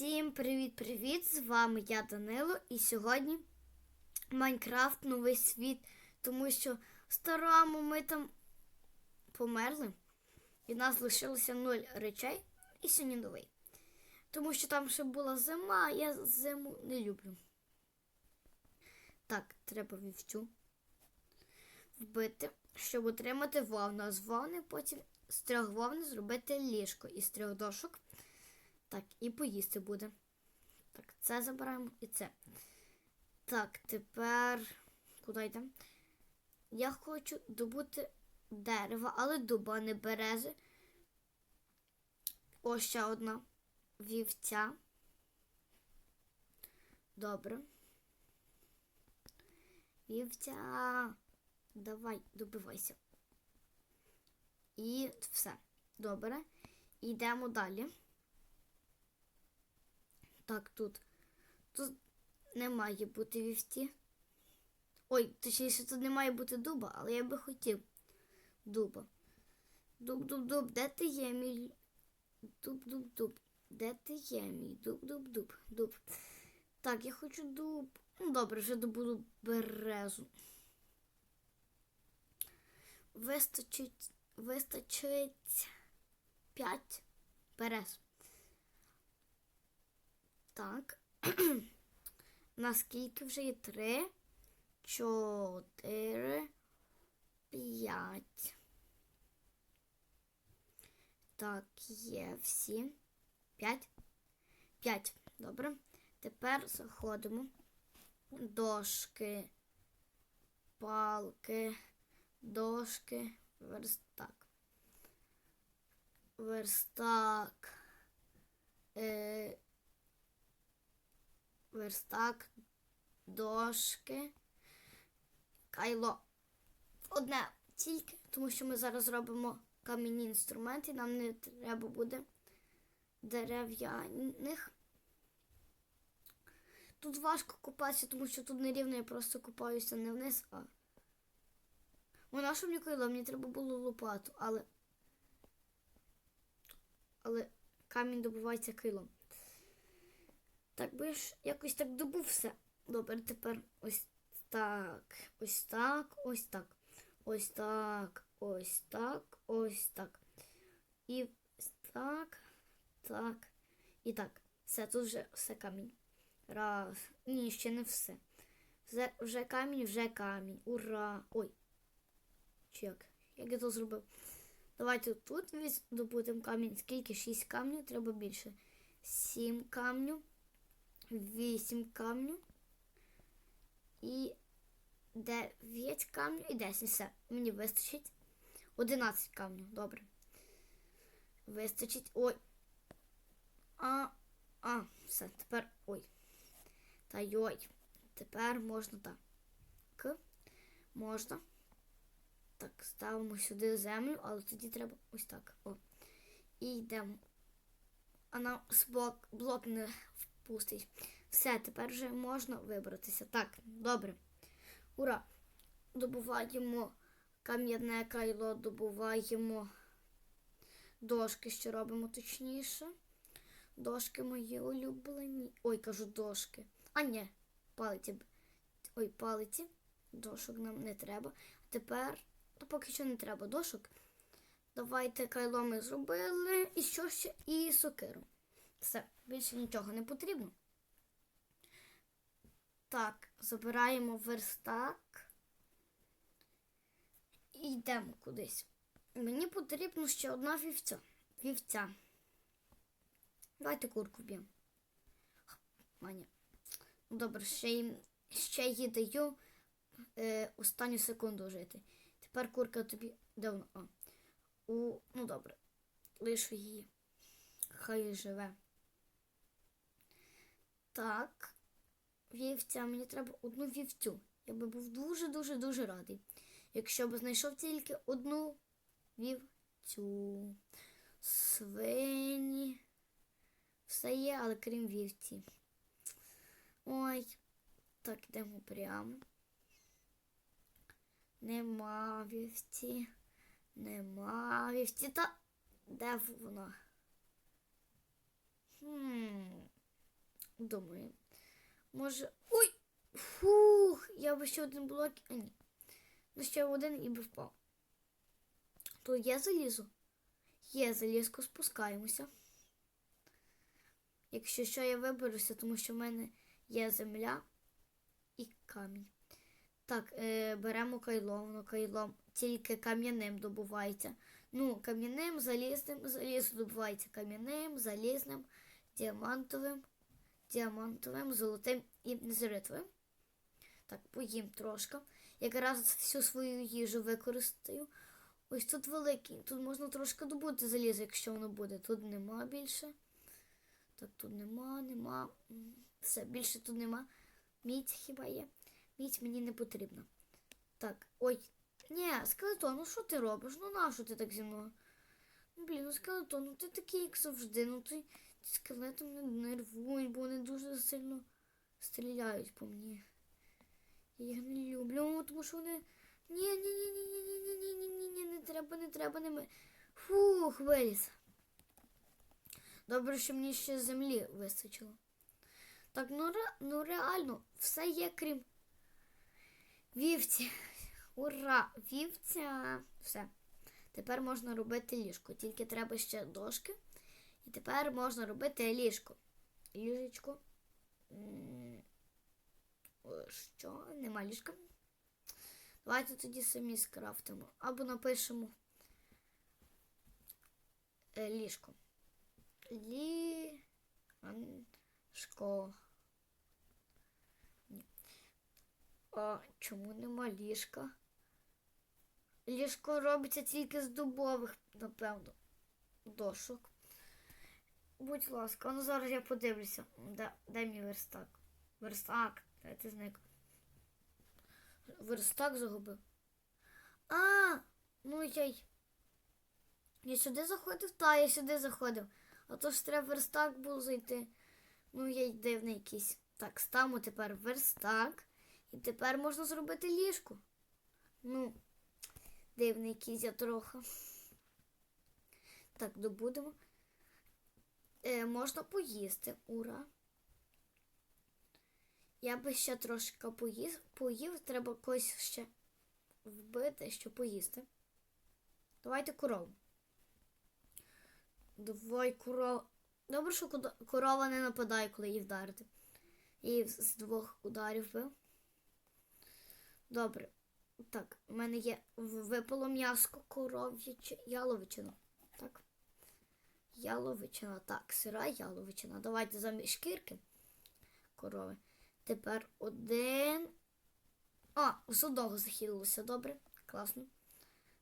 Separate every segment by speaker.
Speaker 1: Всім привіт-привіт! З вами я Данило, і сьогодні Майнкрафт новий світ, тому що в старому ми там померли, і в нас лишилося нуль речей, і сьогодні новий. Тому що там ще була зима, а я зиму не люблю. Так, треба вівцю вбити, щоб отримати вовну. А з вовни потім з трьох вовни зробити ліжко із трьох дошок. Так, і поїсти буде. Так, це забираємо і це. Так, тепер куди йдемо? Я хочу добути дерево, але дуба, не берези. Ось ще одна вівця. Добре. Вівця. Давай, добивайся. І все. Добре. Йдемо далі. Так, тут. Тут не має бути вівці. Ой, точніше, тут не має бути дуба, але я би хотів дуба. Дуб-дуб-дуб, де ти є, мій? Дуб-дуб-дуб. Де ти є, мій? Дуб-дуб-дуб. Дуб. Так, я хочу дуб. Ну, добре, вже добуду березу. Вистачить. Вистачить п'ять берез. Так. Наскільки вже є три, чотири, п'ять. Так, є всі. П'ять. П'ять. Добре. Тепер заходимо. Дошки, палки, дошки, верстак. Верстак. Е, верстак, дошки, кайло. Одне тільки, тому що ми зараз робимо кам'яні інструменти, нам не треба буде дерев'яних. Тут важко купатися, тому що тут нерівно, я просто купаюся не вниз, а. Що мені кайло, мені треба було лопату, але. Але камінь добувається кайлом. Так, я ж якось так добув все. Добре, тепер ось так, ось так, ось так, ось так, ось так, ось так. І так, так, і так. Все, тут вже все камінь. Раз. Ні, ще не все. Вже, вже камінь, вже камінь. Ура! Ой. Чи як? Як я то зробив? Давайте тут добудемо камінь. Скільки? Шість камнів, треба більше. Сім камнів. 8 камню і 9 камню і 10. Все. Мені вистачить. 11 камню. Добре. Вистачить. Ой. А, а, все, тепер ой. Та йой. Тепер можна так. Можна. Так, ставимо сюди землю, але тоді треба ось так. О. І йдемо. А нам блок, блок не пустить. Все, тепер вже можна вибратися. Так, добре. Ура! Добуваємо кам'яне кайло, добуваємо дошки, що робимо точніше. Дошки мої улюблені. Ой, кажу дошки. А ні, палиці. Ой, палиці. Дошок нам не треба. А Тепер, то поки що не треба дошок. Давайте кайло ми зробили. І що ще? І сокиру. Все, більше нічого не потрібно. Так, забираємо верстак і йдемо кудись. Мені потрібно ще одна вівця. Вівця. Давайте курку вб'ємо. Маня. Добре, ще їм ще їй даю е, останню секунду жити. Тепер курка тобі давно. А. У, ну добре, лишу її. Хай живе. Так, вівця, мені треба одну вівцю. Я би був дуже-дуже-дуже радий. Якщо б знайшов тільки одну вівцю. Свині. Все є, але крім вівці. Ой, так, йдемо прямо. Нема вівці. Нема вівці. Та де вона? Хм. Думаю. Може. Ой! Фух! Я би ще один блок. А ні. Ну ще один і би впав. То є залізо? Є залізко, спускаємося. Якщо що, я виберуся, тому що в мене є земля і камінь. Так, е, беремо кайло, воно кайлом тільки кам'яним добувається. Ну, кам'яним, залізним, залізо добувається кам'яним, залізним, діамантовим, діамантовим, золотим і незеритовим. Так, поїм трошки. Якраз всю свою їжу використаю. Ось тут великий. Тут можна трошки добути залізо, якщо воно буде. Тут нема більше. Так, тут нема, нема. Все, більше тут нема. Мідь хіба є. Мідь мені не потрібна. Так, ой. Ні, скелетон, ну що ти робиш? Ну нащо ти так зі мною? Ну, блін, ну скелетон, ну ти такий, як завжди. Ну ти скелети мене нервують, бо вони дуже сильно стріляють по мені. Я їх не люблю, тому що вони. Ні, ні, ні, ні, ні, ні, ні, ні, ні, ні, не треба, не треба, не ми. Фух, виліз. Добре, що мені ще землі вистачило. Так, ну, ну реально, все є, крім вівці. Ура! Вівця. Все. Тепер можна робити ліжко. Тільки треба ще дошки. І тепер можна робити ліжко. Ліжечко. Що? Нема ліжка. Давайте тоді самі скрафтимо. Або напишемо е, ліжко. Ліжко. Ні. А чому нема ліжка? Ліжко робиться тільки з дубових, напевно, дошок. Будь ласка, ну зараз я подивлюся. Де, де мій верстак? Верстак, де ти зник? Верстак загубив. А, ну я. Я сюди заходив? Та, я сюди заходив. А то ж треба верстак був зайти. Ну, я дивний якийсь. Так, ставимо тепер верстак. І тепер можна зробити ліжко. Ну, дивний якийсь я трохи. Так, добудемо. Е, можна поїсти. Ура. Я би ще трошки поїв, поїв. Треба когось ще вбити, щоб поїсти. Давайте корову. Давай корова. Добре, що корова не нападає, коли її вдарити. Її з двох ударів бив. Добре. Так, у мене є в- випало м'яско коров'яче яловичина. Так. Яловичина. Так, сира яловичина. Давайте замість шкірки корови. Тепер один. А, з одного захилилося, добре. Класно.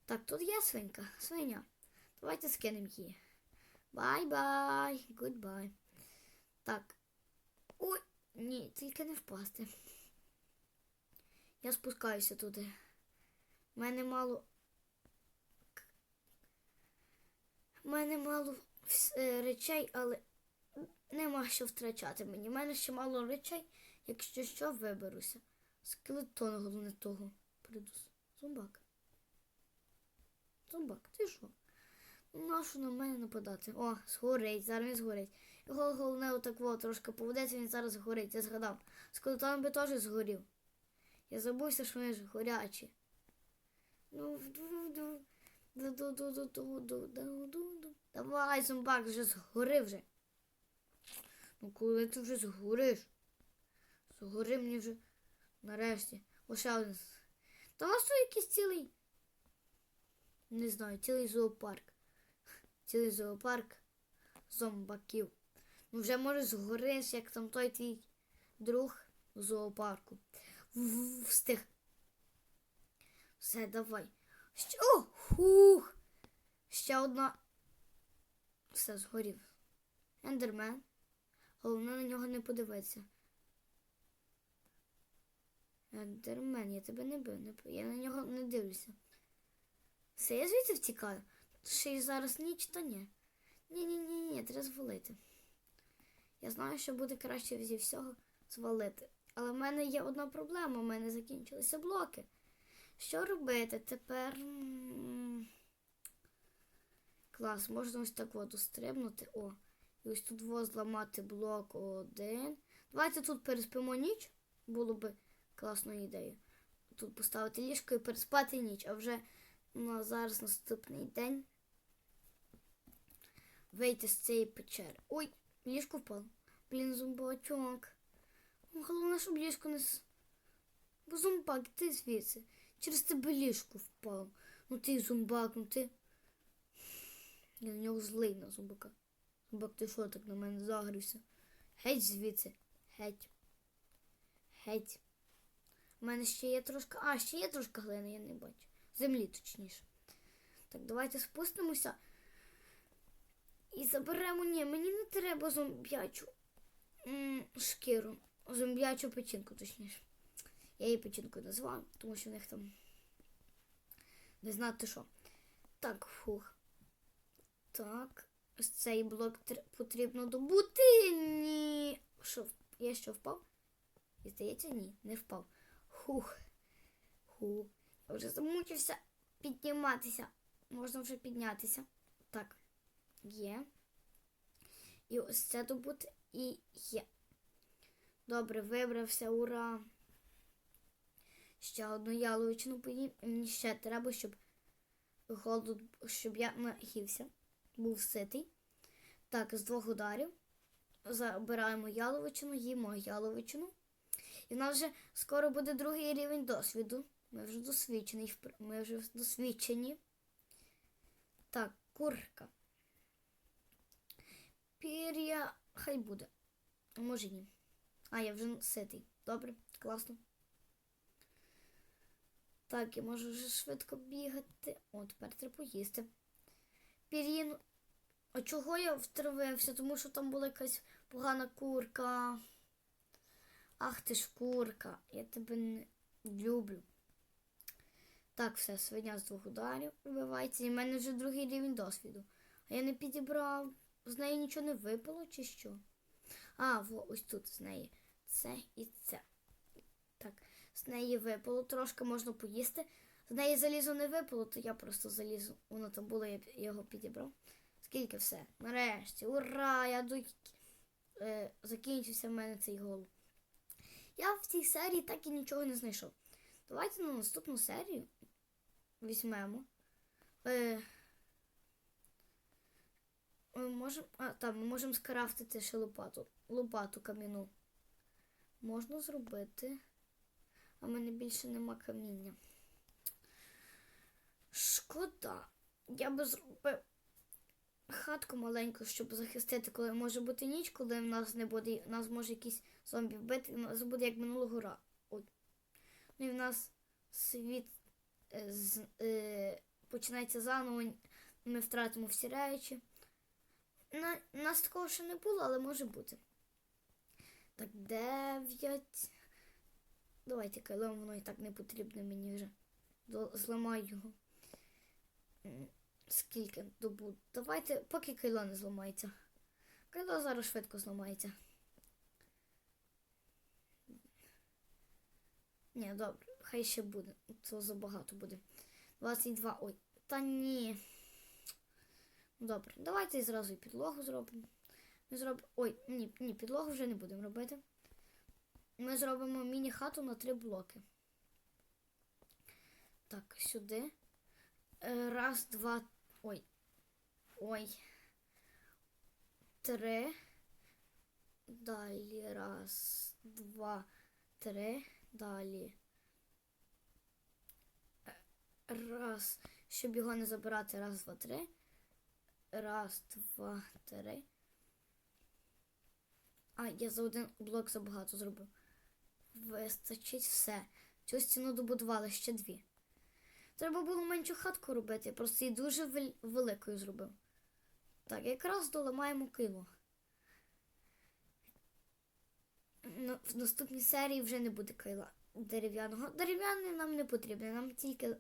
Speaker 1: Так, тут є свинька. Свиня. Давайте скинемо її. Бай-бай. Гудбай. Так. Ой, ні, тільки не впасти. Я спускаюся туди. У мене мало. У мене мало речей, але нема що втрачати мені. У мене ще мало речей, якщо що, виберуся. Скелетон, головне того. Прийду. Зомбак. Зомбак, ти що? Нащо на мене нападати? О, згорить, зараз він згорить. Його головне отак во, трошки поведеться, він зараз згорить. Я згадав. Скелетон би теж згорів. Я забувся, що вони ж горячі. Ну, вду-вду. Ду-ду-ду-ду-ду-ду-ду-ду. Давай, зомбак, вже згори вже. Ну, коли ти вже згориш? Згори мені вже нарешті. Лише один. Та у вас тут якийсь цілий. Не знаю, цілий зоопарк. Цілий зоопарк зомбаків. Ну вже може згориш, як там той твій друг в зоопарку. Встиг. Все, давай. Ще, о, хух. Ще одна. Все, згорів. Ендермен. Головне на нього не подивитися. Ендермен, я тебе не бив, не. Я на нього не дивлюся. Все, я звідси втікаю. Ще й зараз ніч, та ні. Ні-ні-ні, ні, треба звалити. Я знаю, що буде краще зі всього звалити. Але в мене є одна проблема, у мене закінчилися блоки. Що робити? Тепер. Клас, можна ось так от стрибнути. О. І ось тут во зламати блок один. Давайте тут переспимо ніч. Було би класною ідеєю. Тут поставити ліжко і переспати ніч, а вже на зараз наступний день вийти з цієї печери. Ой, ліжко впало. Блін, зомбачок. Ну, Головне, щоб ліжко не. Бо зомбак, ти звідси. Через тебе ліжко впало. Ну ти зомбак, ну ти. Я на нього злий на зомбака. Зомбак, ти що так на мене загрівся? Геть звідси. Геть. Геть. У мене ще є трошки. А, ще є трошки глини, я не бачу. Землі точніше. Так, давайте спустимося. І заберемо. Ні, мені не треба зомб'ячу шкіру. Зомб'ячу печінку, точніше. Я її печінкою назвав, тому що в них там не знати що. Так, фух. Так. Ось цей блок потрібно добути. Ні. Що, я що впав? І здається, ні, не впав. Хух. Хух. Я вже замучився підніматися. Можна вже піднятися. Так. Є. І ось це добути і є. Добре, вибрався, ура. Ще одну яловичину поїм. І мені ще треба, щоб голод, щоб я наївся. Був ситий. Так, з двох ударів. Забираємо яловичину, їмо яловичину. І в нас вже скоро буде другий рівень досвіду. Ми вже досвідчені. Ми вже досвідчені. Так, курка. Пір'я хай буде. Може ні. А, я вже ситий. Добре, класно. Так, я можу вже швидко бігати. О, тепер треба поїсти. Пір'їн. А чого я втравився? Тому що там була якась погана курка. Ах ти ж курка, я тебе не люблю. Так, все, свиня з двох ударів вбивається. І в мене вже другий рівень досвіду. А я не підібрав. З неї нічого не випало чи що? А, во, ось тут з неї. Це і це. З неї випало, трошки можна поїсти. З неї залізо не випало, то я просто залізу. Воно там було, я його підібрав. Скільки все? Нарешті. Ура! Я до... е, закінчився в мене цей голод. Я в цій серії так і нічого не знайшов. Давайте на наступну серію візьмемо. Е, ми можемо. А, так, ми можемо скрафтити ще лопату. Лопату кам'яну. Можна зробити. А в мене більше нема каміння. Шкода. Я би зробив хатку маленьку, щоб захистити, коли може бути ніч, коли в нас не буде, нас може якийсь зомбі вбити, в нас буде як минулого разу. Ну і в нас світ е, з, е, починається заново, ми втратимо всі речі. На, нас такого ще не було, але може бути. Так, дев'ять. Давайте кайлом, воно і так не потрібно мені вже. Зламаю його. Скільки добу? Давайте, поки кайло не зламається. Кайло зараз швидко зламається. Ні, добре, хай ще буде. Це забагато буде. 22. Ой, та ні. Добре, давайте зразу і підлогу зробимо. Зробимо. Ой, ні, ні, підлогу вже не будемо робити. Ми зробимо міні-хату на три блоки. Так, сюди. Е, Раз, два. Ой. Ой. Три. Далі. Раз, два, три. Далі. Е, Раз. Щоб його не забирати. Раз, два, три. Раз, два, три. А, я за один блок забагато зробив. Вистачить все. Цю стіну добудували ще дві. Треба було меншу хатку робити, просто її дуже великою зробив. Так, якраз доламаємо кило. На- В наступній серії вже не буде кайла дерев'яного. Дерев'яне нам не потрібне, нам тільки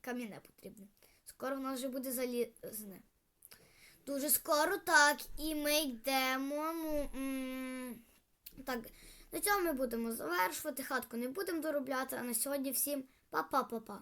Speaker 1: кам'яне потрібне. Скоро в нас вже буде залізне. Дуже скоро так. І ми йдемо. Ну, так, на цьому ми будемо завершувати. Хатку не будемо доробляти. А на сьогодні всім па-па-па-па.